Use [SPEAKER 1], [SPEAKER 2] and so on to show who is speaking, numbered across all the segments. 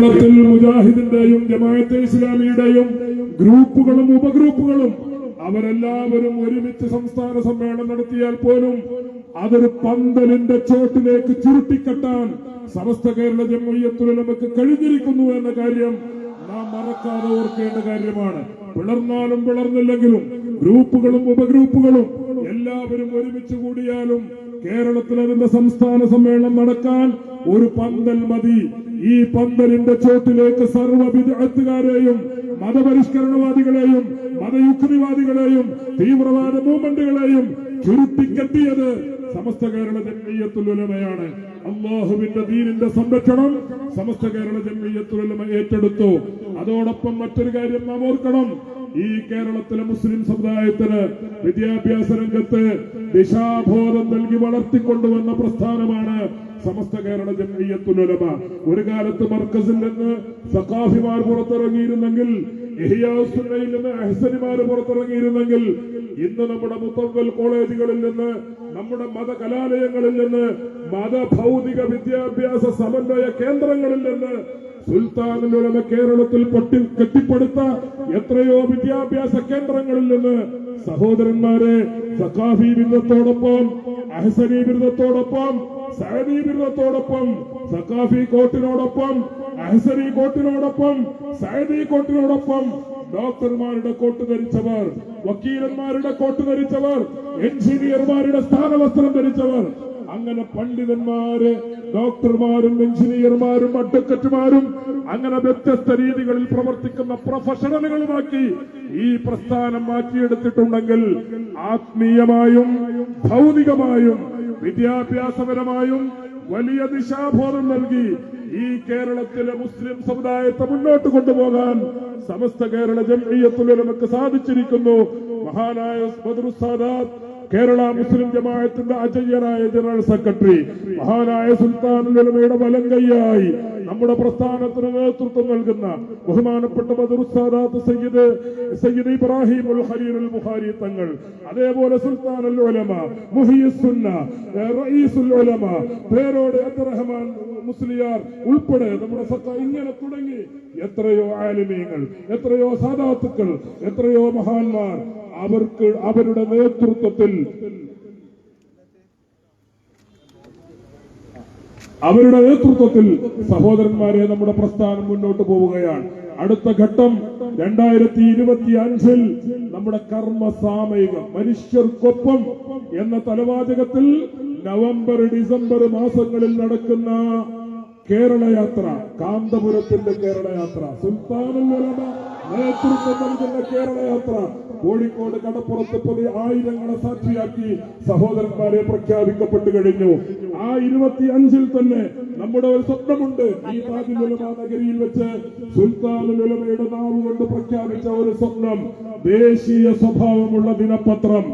[SPEAKER 1] മുജാഹിദിന്റെയും ജമാഅത്തെ ഇസ്ലാമിയുടെയും ഗ്രൂപ്പുകളും ഉപഗ്രൂപ്പുകളും അവരെല്ലാവരും ഒരുമിച്ച് സംസ്ഥാന സമ്മേളനം നടത്തിയാൽ പോലും അതൊരു പന്തലിന്റെ ചോട്ടിലേക്ക് ചുരുട്ടിക്കെട്ടാൻ സമസ്ത കേരള ജമയ്യത്തുൽ നമുക്ക് കഴിഞ്ഞിരിക്കുന്നു എന്ന കാര്യം നാം മറക്കാതെ ഓർക്കേണ്ട കാര്യമാണ്. പിളർന്നാലും പിളർന്നില്ലെങ്കിലും ഗ്രൂപ്പുകളും ഉപഗ്രൂപ്പുകളും എല്ലാവരും ഒരുമിച്ച് കൂടിയാലും കേരളത്തിൽ അതിന്റെ സംസ്ഥാന സമ്മേളനം നടക്കാൻ ഒരു പന്തൽ മതി. ഈ പന്തലിന്റെ ചോട്ടിലേക്ക് സർവ വിദഗ്ധക്കാരെയും മതപരിഷ്കരണവാദികളെയും മതയുക്തിവാദികളെയും തീവ്രവാദ മൂവ്മെന്റുകളെയും ചുരുത്തിക്കെത്തിയത് സമസ്ത കേരള ജന്മീയത്തുലമയാണ് അള്ളാഹുവിന്റെ ദീനിന്റെ സംരക്ഷണം സമസ്ത കേരള ജന്മീയത്തുലമ ഏറ്റെടുത്തു. അതോടൊപ്പം മറ്റൊരു കാര്യം നാം ഓർക്കണം. ഈ കേരളത്തിലെ മുസ്ലിം സമുദായത്തിന് വിദ്യാഭ്യാസ രംഗത്ത് ദിശാബോധം നൽകി വളർത്തിക്കൊണ്ടുവന്ന പ്രസ്ഥാനമാണ് സമസ്ത കേരള ജമയ്യത്തുലമ ഒരു കാലത്ത് മർക്കസിൽ നിന്ന് സഖാഫിമാർ പുറത്തിറങ്ങിയിരുന്നെങ്കിൽ നിന്ന് അഹ്സനിമാർ പുറത്തിറങ്ങിയിരുന്നെങ്കിൽ ഇന്ന് നമ്മുടെ മുത്തവൽ കോളേജുകളിൽ നിന്ന് നമ്മുടെ മത കലാലയങ്ങളിൽ നിന്ന് മത ഭൗതിക വിദ്യാഭ്യാസ സമന്വയ കേന്ദ്രങ്ങളിൽ നിന്ന് സുൽത്താനിലുലമ കേരളത്തിൽ പൊട്ടി കെട്ടിപ്പടുത്ത എത്രയോ വിദ്യാഭ്യാസ കേന്ദ്രങ്ങളിൽ നിന്ന് സഹോദരന്മാരെ സഖാഫി ബിരുദത്തോടൊപ്പം അഹസനി ബിരുദത്തോടൊപ്പം സഹദി ബിരുദത്തോടൊപ്പം സക്കാഫി കോട്ടിനോടൊപ്പം അഹസനി കോട്ടിനോടൊപ്പം സഹദി കോട്ടിനോടൊപ്പം ഡോക്ടർമാരുടെ കോട്ട് ധരിച്ചവർ വക്കീലന്മാരുടെ കോട്ട് ധരിച്ചവർ എഞ്ചിനീയർമാരുടെ സ്ഥാനവസ്ത്രം ധരിച്ചവർ അങ്ങനെ പണ്ഡിതന്മാര് ഡോക്ടർമാരും എഞ്ചിനീയർമാരും അഡ്വക്കറ്റുമാരും അങ്ങനെ വ്യത്യസ്ത രീതികളിൽ പ്രവർത്തിക്കുന്ന പ്രൊഫഷണലുകളുമാക്കി ഈ പ്രസ്ഥാനം മാറ്റിയെടുത്തിട്ടുണ്ടെങ്കിൽ ആത്മീയമായും ഭൗതികമായും വിദ്യാഭ്യാസപരമായും വലിയ ദിശാബോധം നൽകി ഈ കേരളത്തിലെ മുസ്ലിം സമുദായത്തെ മുന്നോട്ട് കൊണ്ടുപോകാൻ സമസ്ത കേരള ജംഇയ്യത്തുൽ നമുക്ക് സാധിച്ചിരിക്കുന്നു. മഹാനായ ബദറുസാദാത്ത് കേരള മുസ്ലിം ജമാഅത്തിന്റെ അജയ്യനായ ജനറൽ സെക്രട്ടറി മഹാനായ സുൽത്താനുലമയുടെ വലം കൈയായി നമ്മുടെ പ്രസ്ഥാനത്തിന് നേതൃത്വം നൽകുന്ന ബഹുമാനപ്പെട്ട ബദറുസാദാത്ത് സയ്യിദ് സയ്യിദ് ഇബ്രാഹിം ഉൽ ഖലീലുൽ ബുഖാരി തങ്ങൾ അതേപോലെ സുൽത്താൻ അൽ ഉലമ മുഹിയുസുന്ന റഈസുൽ ഉലമ പേരോട് അബ്ദുറഹ്മാൻ മുസ്ലിയാർ ഉൾപ്പെടെ നമ്മുടെ സത്ത ഇങ്ങനെ തുടങ്ങി. എത്രയോ ആലിമീങ്ങൾ എത്രയോ സാദാത്തുക്കൾ എത്രയോ മഹാന്മാർ അവർക്ക് അവരുടെ നേതൃത്വത്തിൽ അവരുടെ നേതൃത്വത്തിൽ സഹോദരന്മാരെ നമ്മുടെ പ്രസ്ഥാനം മുന്നോട്ട് പോവുകയാണ്. അടുത്ത ഘട്ടം രണ്ടായിരത്തി ഇരുപത്തി അഞ്ചിൽ നമ്മുടെ കർമ്മ സാമയികം മനുഷ്യർക്കൊപ്പം എന്ന തലവാചകത്തിൽ നവംബർ ഡിസംബർ മാസങ്ങളിൽ നടക്കുന്ന കേരളയാത്ര കാന്തപുരത്തിന്റെ കേരളയാത്ര. സുൽത്താനുൽ നേതൃത്വം നൽകുന്ന കേരളയാത്ര കോഴിക്കോട് കടപ്പുറത്ത് പൊതു ആയിരങ്ങളെ സാക്ഷിയാക്കി സഹോദരന്മാരെ പ്രഖ്യാപിക്കപ്പെട്ടു കഴിഞ്ഞു. ആ ഇരുപത്തി അഞ്ചിൽ തന്നെ നമ്മുടെ ഒരു സ്വപ്നമുണ്ട്. ഈ താജുലുലമ നഗരിയിൽ വെച്ച് സുൽത്താനുലമയുടെ നാവ് കൊണ്ട് പ്രഖ്യാപിച്ച ഒരു സ്വപ്നം ദേശീയ സ്വഭാവമുള്ള ദിനപത്രം.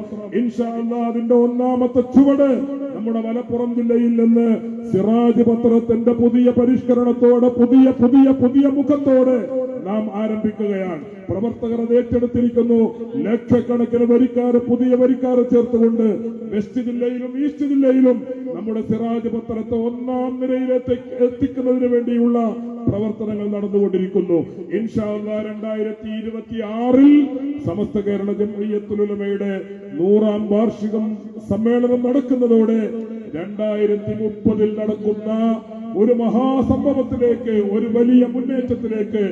[SPEAKER 1] ഇൻഷാ അല്ലാ അതിന്റെ ഒന്നാമത്തെ ചുവട് നമ്മുടെ മലപ്പുറം ജില്ലയിൽ നിന്ന് സിറാജ് പത്രത്തിന്റെ പുതിയ പരിഷ്കരണത്തോടെ പുതിയ പുതിയ പുതിയ മുഖത്തോടെ നാം ആരംഭിക്കുകയാണ്. പ്രവർത്തകർ അത് ഏറ്റെടുത്തിരിക്കുന്നു. ലക്ഷക്കണക്കിന് വരിക്കാർ പുതിയ വരിക്കാർ ചേർത്തുകൊണ്ട് വെസ്റ്റ് ജില്ലയിലും ഈസ്റ്റ് ജില്ലയിലും നമ്മുടെ സിറാജ് പത്രത്തെ ഒന്നാം നിരയിലേക്ക് എത്തിക്കുന്നതിന് വേണ്ടിയുള്ള പ്രവർത്തനങ്ങൾ നടന്നുകൊണ്ടിരിക്കുന്നു. ഇൻഷാല്ല രണ്ടായിരത്തി ഇരുപത്തി ആറിൽ സമസ്ത കേരള ജമയ്യത്തുലമയുടെ നൂറാം വാർഷികം സമ്മേളനം നടക്കുന്നതോടെ രണ്ടായിരത്തി മുപ്പതിൽ നടക്കുന്ന ഒരു മഹാസംഭവത്തിലേക്ക് ഒരു വലിയ മുന്നേറ്റത്തിലേക്ക്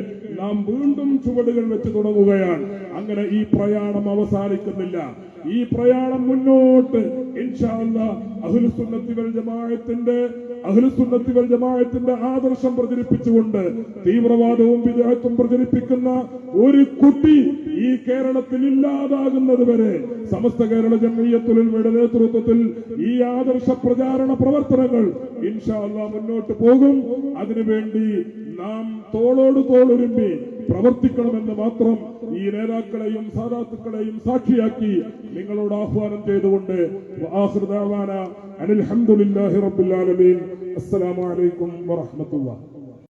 [SPEAKER 1] നാം വീണ്ടും ചുവടുകൾ വെച്ച് തുടങ്ങുകയാണ്. അങ്ങനെ ഈ പ്രയാണം അവസാനിക്കുന്നില്ല. ഈ പ്രയാണം മുന്നോട്ട്. ഇൻഷാല്ല അഹുലുസുന്നത്തിവൽ ജമാഅത്തിന്റെ അഹുലുസുന്നത്തിവൽ ജമാഅത്തിന്റെ ആദർശം പ്രചരിപ്പിച്ചുകൊണ്ട് തീവ്രവാദവും വിദേഹത്വം പ്രചരിപ്പിക്കുന്ന ഒരു കുട്ടി ഈ കേരളത്തിൽ ഇല്ലാതാകുന്നത് വരെ സമസ്ത കേരള ജമീയത്തുലമയുടെ നേതൃത്വത്തിൽ ഈ ആദർശ പ്രചാരണ പ്രവർത്തനങ്ങൾ ഇൻഷാല്ല മുന്നോട്ട് പോകും. അതിനുവേണ്ടി നാം തോളോട് തോളൊരുമ്പി പ്രവർത്തിക്കണമെന്ന് മാത്രം ഈ നേതാക്കളെയും സാധാത്തുക്കളെയും സാക്ഷിയാക്കി നിങ്ങളോട് ആഹ്വാനം ചെയ്തുകൊണ്ട് അനിൽഹമുല്ലാഹി റബുല്ലാലമീൻ അസ്സലാമലൈക്കും റബ്ബിൽ